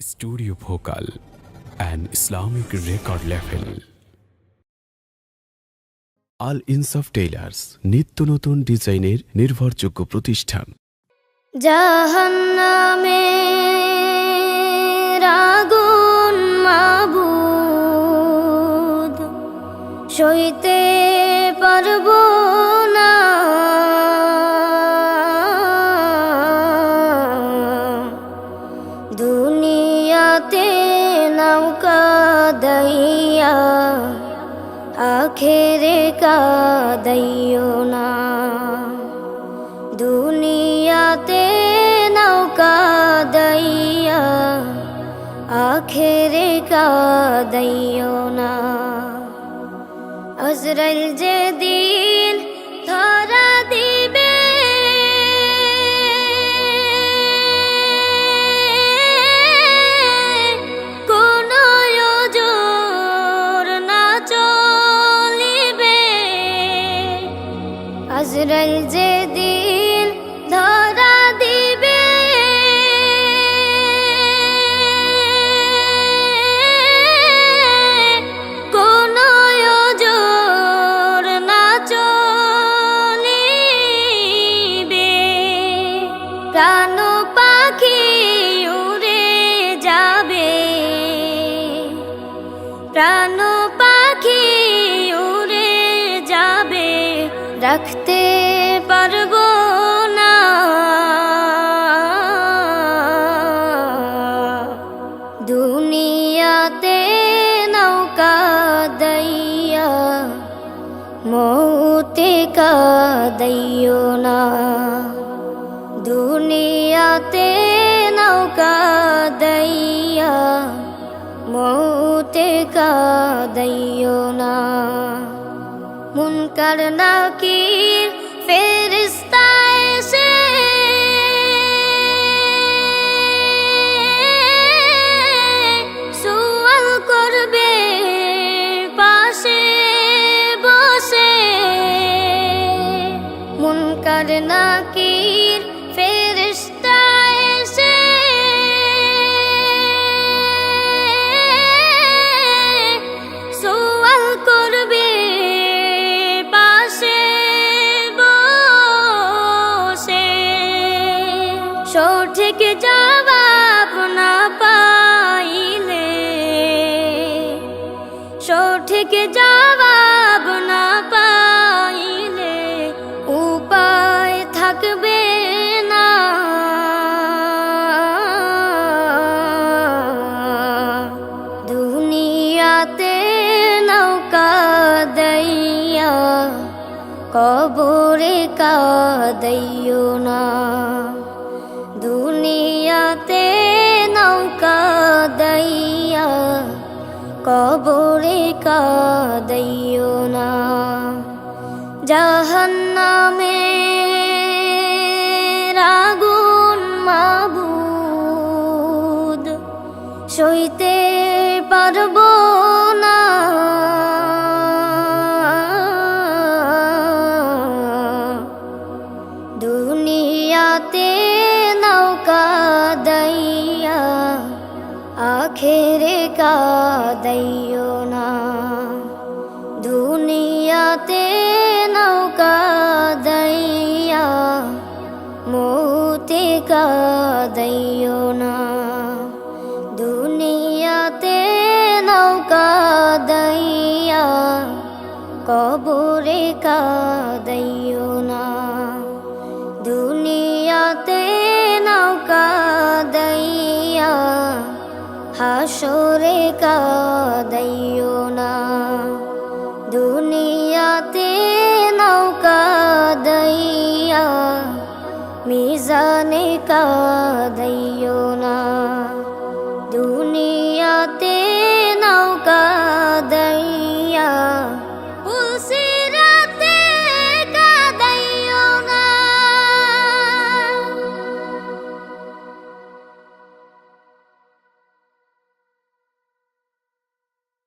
Studio Bhokal, an Islamic record label. Al Insaf tailors নিত্য নতুন ডিজাইনের নির্ভরযোগ্য প্রতিষ্ঠান জাহান্নামে রাগুন মাবুদ সইতে পারব আখেরে কাদাইও না। দুনিয়াতে নৌকা দইয়া আখেরে কাদাইও না। আজরাইল যে দিন যে দিন ধরা দিবে। কোন না চলিবে। প্রাণ পাখি উড়ে যাবে। প্রাণ কাদাইও না। দুনিয়াতে নৌকা দইয়া মৌতে কাদাইও না। মুনকার নাকির ফেরিস্তা মুনকার নাকির ফেরিস্তা এসে। সোয়াল করবে পাশে বসে। সঠিক জবাব না নৌকা দইয়া কবরে কাদাইও না। দুনিয়াতে নৌকা দইয়া, কবরে কাদাইও না। জাহান্নামে রাগুন মাবুদ, সইতে পারব আখেরে কাদাইও না। দুনিয়াতে নৌকা দইয়া মৌতে কাদাইও না। দুনিয়াতে নৌকা দইয়া কবরে কাদাইও God